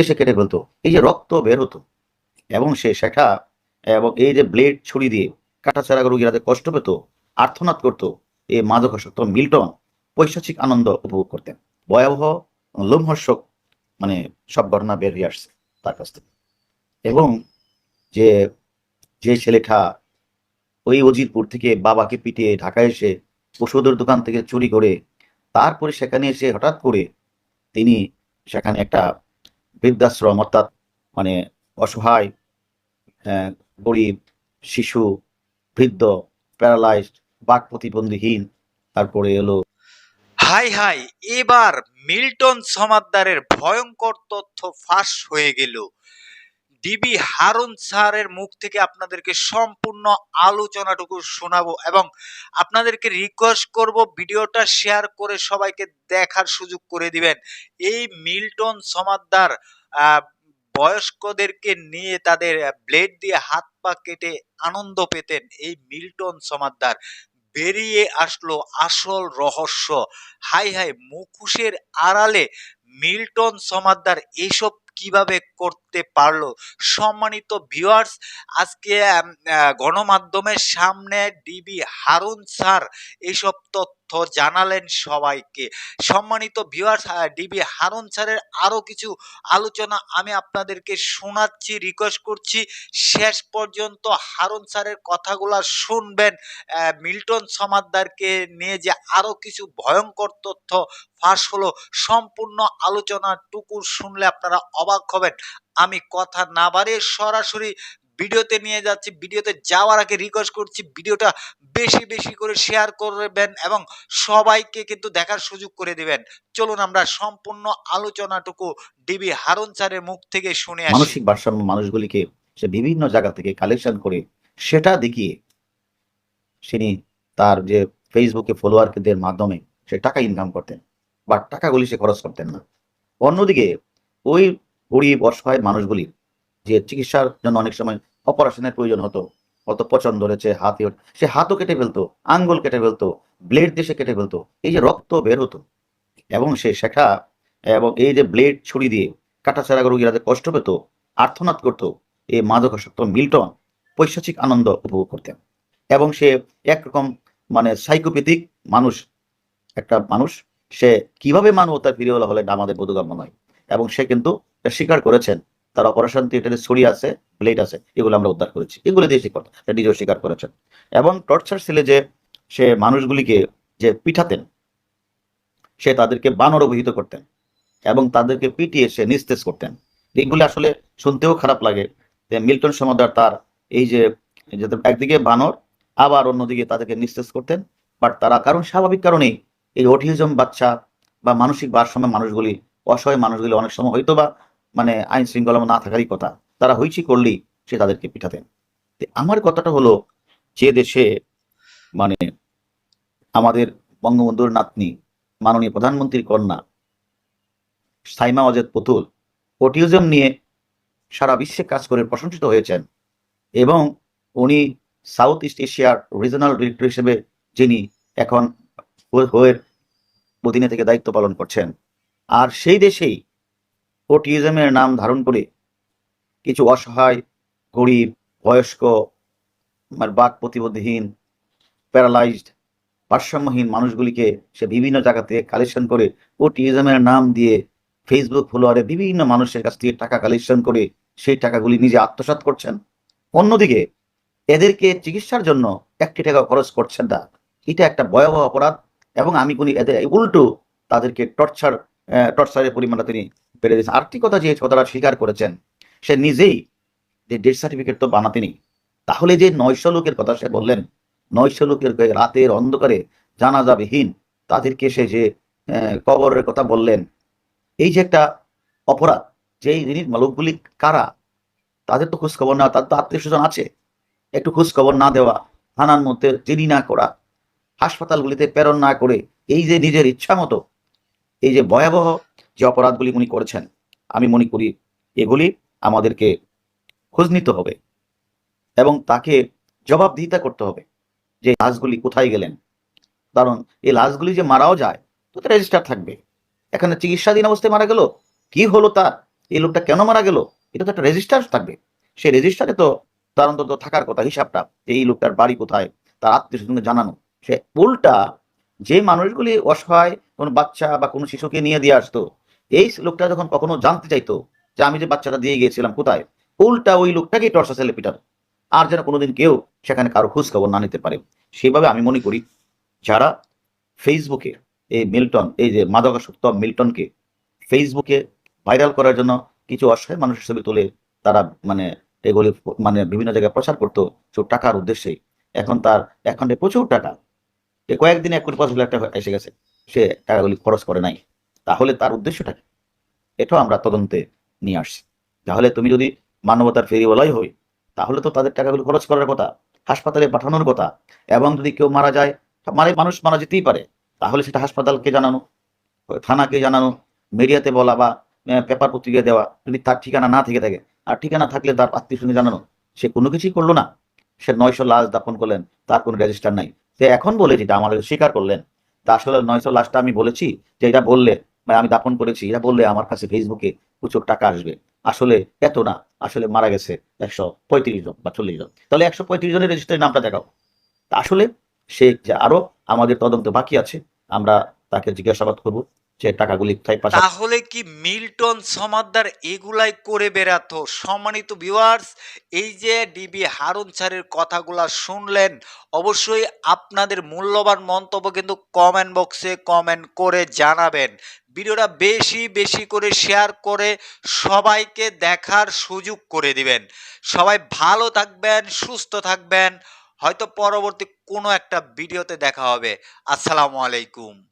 দেশে কেটে ফেলতো। এই যে রক্ত বের হতো, এবং সে সেটা, এবং এই যে ব্লেড ছুরি দিয়ে কাটা কাটাছাড়া রোগীরা কষ্ট পেত আর্থনাদ করতো এই মাদকাসক্ত মিল্টন পৈশাচিক আনন্দ উপভোগ করতেন। ভয়াবহ, লোমহর্ষক মানে সব ঘটনা বের হয়ে আসছে তার কাছ থেকে। এবং যে যে ছেলেটা ওই অজিরপুর থেকে বাবাকে পিটিয়ে ঢাকায় এসে ওষুধের দোকান থেকে চুরি করে, তারপরে সেখানে এসে হঠাৎ করে তিনি সেখানে একটা বৃদ্ধাশ্রম, অর্থাৎ মানে অসহায় গরিব, শিশু, বৃদ্ধ প্যারালাইজড বাক প্রতিবন্ধীহীন, তারপরে এলো হাই হাই, এবার মিল্টন সমাদ্দারের ভয়ঙ্কর তথ্য ফাঁস হয়ে গেল। ডিবি হারুন স্যারের মুখ থেকে আপনাদেরকে সম্পূর্ণ আলোচনাটুকু শোনাবো এবং আপনাদেরকে রিকোয়েস্ট করব ভিডিওটা শেয়ার করে সবাইকে দেখার সুযোগ করে দিবেন। এই মিল্টন সমাদ্দার বয়স্কদেরকে নিয়ে তাদের ব্লেড দিয়ে হাত পা কেটে আনন্দ পেতেন এই মিল্টন সমাদ্দার। বেরিয়ে আসলো আসল রহস্য। হাই হাই, মুখোশের আড়ালে মিল্টন সমাদ্দার এসব কীভাবে করতে পারল? সম্মানিত ভিউয়ার্স আজকে গণমাধ্যমের সামনে ডিবি হারুন স্যার এইসব তথ্য জানালেন সবাইকে। সম্মানিত ভিউয়ার্স ডিবি হারুন স্যারের আরও কিছু আলোচনা আমি আপনাদেরকে শোনাচ্ছি রিকোয়েস্ট করছি। শেষ পর্যন্ত হারুন স্যারের কথাগুলো শুনবেন। মিল্টন সমাদ্দারকে নিয়ে যে আরও কিছু ভয়ঙ্কর তথ্য ফাঁস হলো, সম্পূর্ণ আলোচনাটুকু শুনলে আপনারা অবাক হবেন। আমি কথা না বাড়িয়ে সরাসরি ভিডিওতে নিয়ে যাচ্ছি। ভিডিওতে যাওয়ার আগে রিকোয়েস্ট করছি ভিডিওটা বেশি বেশি করে শেয়ার করবেন এবং সবাইকে কিন্তু দেখার সুযোগ করে দিবেন। চলুন আমরা সম্পূর্ণ আলোচনাটুকু ডিবি হারুন স্যারের মুখ থেকে শুনে আসি। মানসিক ভারসাম্য মানুষগুলিকে সে বিভিন্ন জায়গা থেকে কালেকশন করে সেটা দেখিয়ে তিনি তার যে ফেসবুকে ফলোয়ারদের মাধ্যমে সে টাকা ইনকাম করতেন বা টাকাগুলি সে খরচ করতেন না। অন্যদিকে ওই গরিব অসহায় মানুষগুলি যে চিকিৎসার জন্য অনেক সময় অপারেশনের প্রয়োজন হতো। অত পছন্দ ধরেছে হাতে সে হাতও কেটে ফেলতো, আঙ্গুল কেটে ফেলতো, ব্লেড দিয়ে সে কেটে ফেলতো। এই যে রক্ত বের হতো। এবং সে শেখা এবং এই যে ব্লেড ছুরি দিয়ে কাটাছাড়া রোগীরা যে কষ্ট পেত আর্থনাদ করতো এই মাদকাসক্ত মিল্টন পৈশাচিক আনন্দ উপভোগ করতেন। এবং সে একরকম মানে সাইকোপ্যাথিক মানুষ, একটা মানুষ, সে কীভাবে মানবতা ফিরে হলে আমাদের বোধগম্য নয়। এবং সে কিন্তু স্বীকার করেছেন তার অপারেশন থিয়েটারে ছড়ি আছে ব্লেড আছে, এগুলো আমরা উদ্ধার করেছি। এগুলো দিয়ে স্বীকার নিজেও স্বীকার করেছেন। এবং টর্চার সেলে যে সে মানুষগুলিকে যে পিঠাতেন, সে তাদেরকে বানর অভিহিত করতেন এবং তাদেরকে পিটিয়ে সে নিস্তেজ করতেন। এইগুলি আসলে শুনতেও খারাপ লাগে মিল্টন সমাদার তার এই যে যে একদিকে বানর, আবার অন্যদিকে তাদেরকে নিস্তেজ করতেন। বাট তারা কারণ স্বাভাবিক কারণেই এই অটিজম বাচ্চা বা মানসিক ভারসাম্য মানুষগুলি, অসহায় মানুষগুলি অনেক সময় হয়তো বা মানে আইন শৃঙ্খলা না থাকারই কথা। তারা হইচি করলেই সে তাদেরকে পিঠাতেন। আমার কথাটা হলো যে দেশে মানে আমাদের বঙ্গবন্ধুর নাতনি, মাননীয় প্রধানমন্ত্রীর কন্যা, সাইমা অজেদ পুতুল, অটিজম নিয়ে সারা বিশ্বে কাজ করে প্রশংসিত হয়েছেন এবং উনি সাউথ ইস্ট এশিয়ার রিজনাল ডিরেক্টর হিসেবে যিনি এখন হয়ের অধীনে থেকে দায়িত্ব পালন করছেন। আর সেই দেশেই অটিজমের নাম ধারণ করে কিছু অসহায়, গরিব, বয়স্ক বাক প্রতিবন্ধীহীন প্যারালাইজড ভারসাম্যহীন মানুষগুলিকে সে বিভিন্ন জায়গা থেকে কালেকশন করে ওটিজমের নাম দিয়ে ফেসবুক ফলোয়ারে বিভিন্ন মানুষের কাছ থেকে টাকা কালেকশন করে সেই টাকাগুলি নিজে আত্মসাৎ করছেন। অন্যদিকে এদেরকে চিকিৎসার জন্য একটি টাকা খরচ করছেন না। এটা একটা ভয়াবহ অপরাধ এবং আমি কোন এদের উল্টো তাদেরকে টর্চার টর্চারের পরিমাণটা তিনি আরেকটি কথা যে কথাটা স্বীকার করেছেন, সে নিজেই যে ডেথ সার্টিফিকেট তো বানাতেনি তাহলে যে নয়শো লোকের কথা সে বললেন, নয়শো লোকের রাতের অন্ধকারে জানা যাবেহীন তাদেরকে সে যে কবরের কথা বললেন, এই যে একটা অপরাধ যে এই জিনিস লোকগুলি কারা, তাদের তো খোঁজখবর না তাদের তো আত্মীয় স্বজন আছে। একটু খোঁজখবর না দেওয়া থানার মধ্যে চিনি না করা, হাসপাতালগুলিতে প্রেরণ না করে, এই যে নিজের ইচ্ছা মতো, এই যে ভয়াবহ যে অপরাধগুলি উনি করেছেন, আমি মনে করি এগুলি আমাদেরকে খোঁজ নিতে হবে এবং তাকে জবাবদিহিতা করতে হবে যে লাশগুলি কোথায় গেলেন। কারণ এই লাশগুলি যে মারাও যায়, তো রেজিস্টার থাকবে। এখানে চিকিৎসাধীন অবস্থায় মারা গেল, কি হলো তার, এই লোকটা কেন মারা গেল, এটা তো একটা রেজিস্টার থাকবে। সেই রেজিস্টারে তো তার অন্তত থাকার কথা, হিসাবটা এই লোকটার বাড়ি কোথায়, তার আত্মীয় স্বজনকে জানানো। সে উল্টা যে মানুষগুলি অসহায়, কোনো বাচ্চা বা কোনো শিশুকে নিয়ে দিয়ে আসতো এই লোকটা যখন কখনো জানতে চাইতো যে আমি যে বাচ্চাটা দিয়ে গিয়েছিলাম কোথায়, উল্টা ওই লোকটাকেই টর্চা সেলে পিটানো আর যেন কোনোদিন কেউ সেখানে কারও খোঁজ খবর না নিতে পারে। সেভাবে আমি মনে করি, যারা ফেসবুকে এই মিল্টন, এই যে মাদকাসক্ত মিল্টনকে ফেসবুকে ভাইরাল করার জন্য কিছু অসহায় মানুষের ছবি তুলে, তারা মানে এগুলি মানে বিভিন্ন জায়গায় প্রচার করতো সব টাকার উদ্দেশ্যেই এখন তার অ্যাকাউন্টে প্রচুর টাকা। কয়েকদিনে এক কোটি পাঁচ লাখ টাকা এসে গেছে। সে টাকাগুলি খরচ করে নাই। তাহলে তার উদ্দেশ্যটা কি? এটাও আমরা তদন্তে নিয়ে আসছি। তাহলে তুমি যদি মানবতার ফেরিওয়ালাই হই তাহলে তো তাদের টাকাগুলো খরচ করার কথা, হাসপাতালে পাঠানোর কথা, এবং যদি কেউ মারা যায় মানে মানুষ মারা যেতেই পারে, তাহলে সেটা হাসপাতালকে জানানো, থানাকে জানানো, মিডিয়াতে বলা বা পেপার পত্রিকায় দেওয়া, যদি তার ঠিকানা না থেকে থাকে। আর ঠিকানা থাকলে তার আত্মীয় স্বজন জানানো, সে কোনো কিছুই করল না। সে নয়শো লাশ দাপন করলেন, তার কোনো রেজিস্টার নাই। সে এখন বলে যেটা আমাদের স্বীকার করলেন। তা আসলে নয়শো লাশটা আমি বলেছি যে এটা বললে মানে আমি দাপন করেছি এটা বললে আমার কাছে ফেসবুকে প্রচুর টাকা আসবে। আসলে এত না, আসলে মারা গেছে একশো পঁয়ত্রিশ জন বা চল্লিশ জন। তাহলে একশো পঁয়ত্রিশ জনের রেজিস্টারের নামটা দেখাও। আসলে সে আরও আমাদের তদন্ত বাকি আছে, আমরা তাকে জিজ্ঞাসাবাদ করব যে টাকাগুলি তাহলে কি মিল্টন সমাদ্দার এগুলাই করে বেড়াতো? সম্মানিত ভিউয়ার্স এই যে ডিবি হারুন স্যারের কথাগুলা শুনলেন, অবশ্যই আপনাদের মূল্যবান মন্তব্য কিন্তু কমেন্ট বক্সে কমেন্ট করে জানাবেন। ভিডিওটা বেশি বেশি করে শেয়ার করে সবাইকে দেখার সুযোগ করে দিবেন। সবাই ভালো থাকবেন, সুস্থ থাকবেন। হয়তো পরবর্তী কোনো একটা ভিডিওতে দেখা হবে। আসসালামু আলাইকুম।